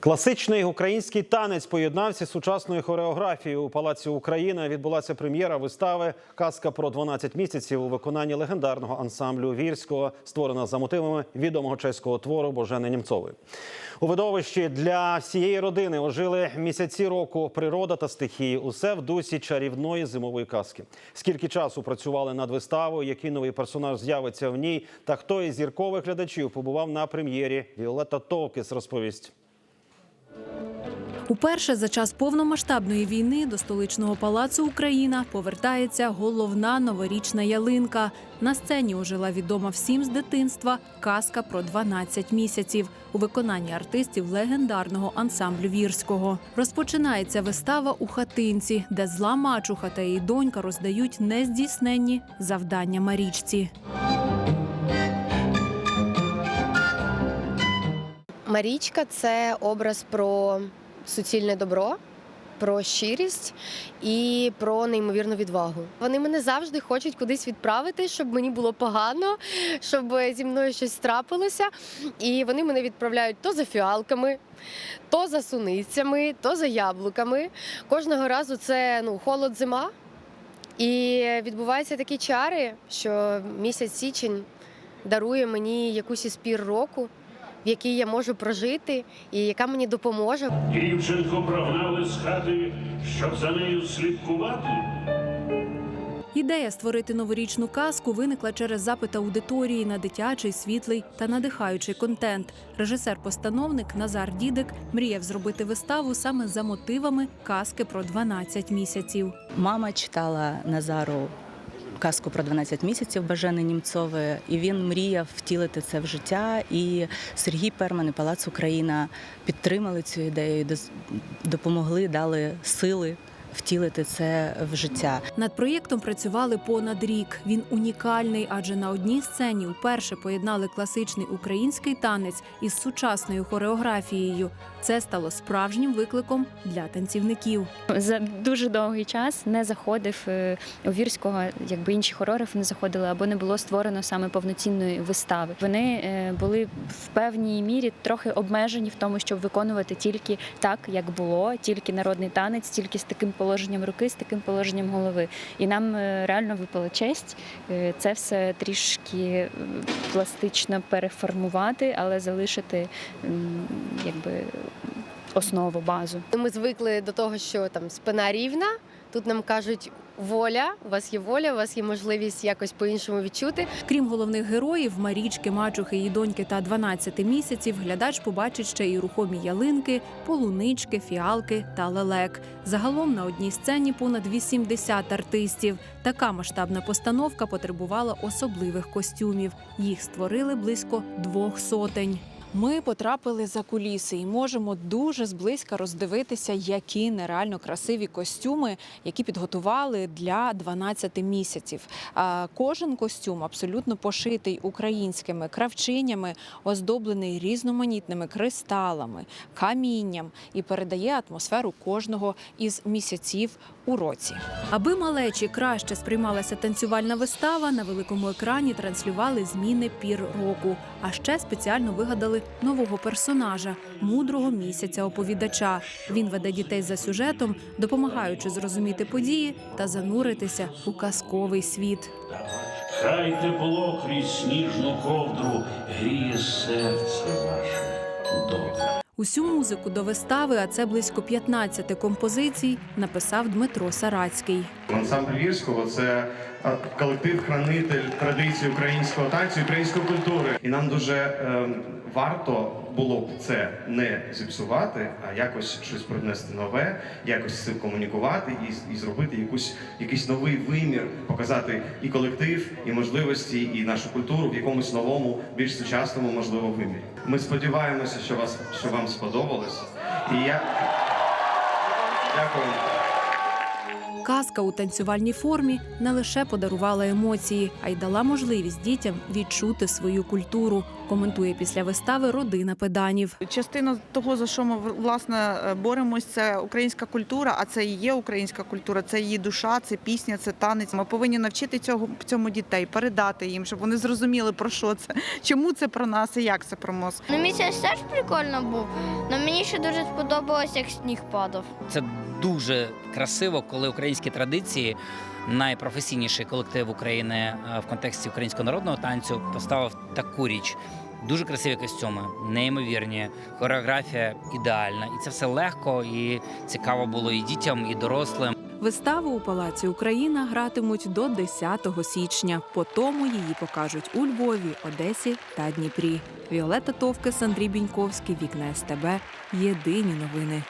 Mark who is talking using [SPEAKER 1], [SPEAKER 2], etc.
[SPEAKER 1] Класичний український танець поєднався з сучасною хореографією. У Палаці Україна відбулася прем'єра вистави Казка про 12 місяців у виконанні легендарного ансамблю вірського, створена за мотивами відомого чеського твору Божени Німцової. У видовищі для всієї родини ожили місяці року природа та стихії. Усе в дусі чарівної зимової казки. Скільки часу працювали над виставою, який новий персонаж з'явиться в ній, та хто із зіркових глядачів побував на прем'єрі. Віолетта Товкіс розповість.
[SPEAKER 2] Уперше за час повномасштабної війни до столичного палацу Україна повертається головна новорічна ялинка. На сцені ожила відома всім з дитинства казка про 12 місяців у виконанні артистів легендарного ансамблю вірського. Розпочинається вистава у хатинці, де зла мачуха та її донька роздають нездійсненні завдання Марічці.
[SPEAKER 3] Марічка це образ про суцільне добро, про щирість і про неймовірну відвагу. Вони мене завжди хочуть кудись відправити, щоб мені було погано, щоб зі мною щось трапилося. І вони мене відправляють то за фіалками, то за суницями, то за яблуками. Кожного разу це ну, холод зима. І відбуваються такі чари, що місяць січень дарує мені якусь із пір року, в якій я можу прожити, і яка мені допоможе.
[SPEAKER 4] Дівчинку прогнали з хати, щоб за нею слідкувати.
[SPEAKER 2] Ідея створити новорічну казку виникла через запит аудиторії на дитячий, світлий та надихаючий контент. Режисер-постановник Назар Дідик мріяв зробити виставу саме за мотивами казки про 12 місяців.
[SPEAKER 5] Мама читала Назару казку про 12 місяців Бажани Німцової, і він мріяв втілити це в життя. І Сергій Перман і Палац Україна підтримали цю ідею, допомогли, дали сили втілити це в життя.
[SPEAKER 2] Над проєктом працювали понад рік. Він унікальний, адже на одній сцені вперше поєднали класичний український танець із сучасною хореографією. Це стало справжнім викликом для танцівників.
[SPEAKER 6] За дуже довгий час не заходив е, у вірського, якби інші хореографи не заходили або не було створено саме повноцінної вистави. Вони е, були в певній мірі трохи обмежені в тому, щоб виконувати тільки так, як було, тільки народний танець, тільки з таким положенням руки, з таким положенням голови. І нам е, реально випала честь е, це все трішки е, пластично переформувати, але залишити якби основу, базу.
[SPEAKER 3] Ми звикли до того, що там спина рівна. Тут нам кажуть воля, у вас є воля, у вас є можливість якось по-іншому відчути.
[SPEAKER 2] Крім головних героїв Марічки, Мачухи, її доньки та 12 місяців, глядач побачить ще й рухомі ялинки, полунички, фіалки та лелек. Загалом на одній сцені понад 80 артистів. Така масштабна постановка потребувала особливих костюмів. Їх створили близько двох сотень.
[SPEAKER 7] Ми потрапили за куліси і можемо дуже зблизька роздивитися, які нереально красиві костюми, які підготували для 12 місяців. Кожен костюм абсолютно пошитий українськими кравчинями, оздоблений різноманітними кристалами, камінням і передає атмосферу кожного із місяців у році.
[SPEAKER 2] Аби малечі краще сприймалася танцювальна вистава, на великому екрані транслювали зміни пір року. А ще спеціально вигадали нового персонажа мудрого місяця оповідача. Він веде дітей за сюжетом, допомагаючи зрозуміти події та зануритися у казковий світ.
[SPEAKER 4] Хай тепло крізь сніжну ковдру гріє серце ваше. Добре.
[SPEAKER 2] Усю музику до вистави, а це близько 15 композицій, написав Дмитро Сарацький.
[SPEAKER 8] Ансамбль Вірського це е, колектив-хранитель традицій українського танцю, української культури. І нам дуже е, варто було б це не зіпсувати, а якось щось привнести нове, якось цим комунікувати і, і зробити якусь якийсь новий вимір, показати і колектив, і можливості, і нашу культуру в якомусь новому, більш сучасному, можливо, вимірі. Ми сподіваємося, що вас що вам сподобалось. І я дякую.
[SPEAKER 2] Казка у танцювальній формі не лише подарувала емоції, а й дала можливість дітям відчути свою культуру. Коментує після вистави родина педанів.
[SPEAKER 9] Частина того, за що ми власне боремось, це українська культура, а це і є українська культура, це її душа, це пісня, це танець. Ми повинні навчити цього цьому дітей, передати їм, щоб вони зрозуміли про що це, чому це про нас і як це про нас.
[SPEAKER 10] Ну, місяць теж прикольно був, але мені ще дуже сподобалось, як сніг падав.
[SPEAKER 11] Це дуже красиво, коли українські традиції, найпрофесійніший колектив України е, в контексті українського народного танцю поставив таку річ. Дуже красиві костюми, неймовірні, хореографія ідеальна, і це все легко і цікаво було і дітям, і дорослим.
[SPEAKER 2] Виставу у Палаці Україна гратимуть до 10 січня. По тому її покажуть у Львові, Одесі та Дніпрі. Віолетта Товкес, Андрій Біньковський, Вікна СТБ. Єдині новини.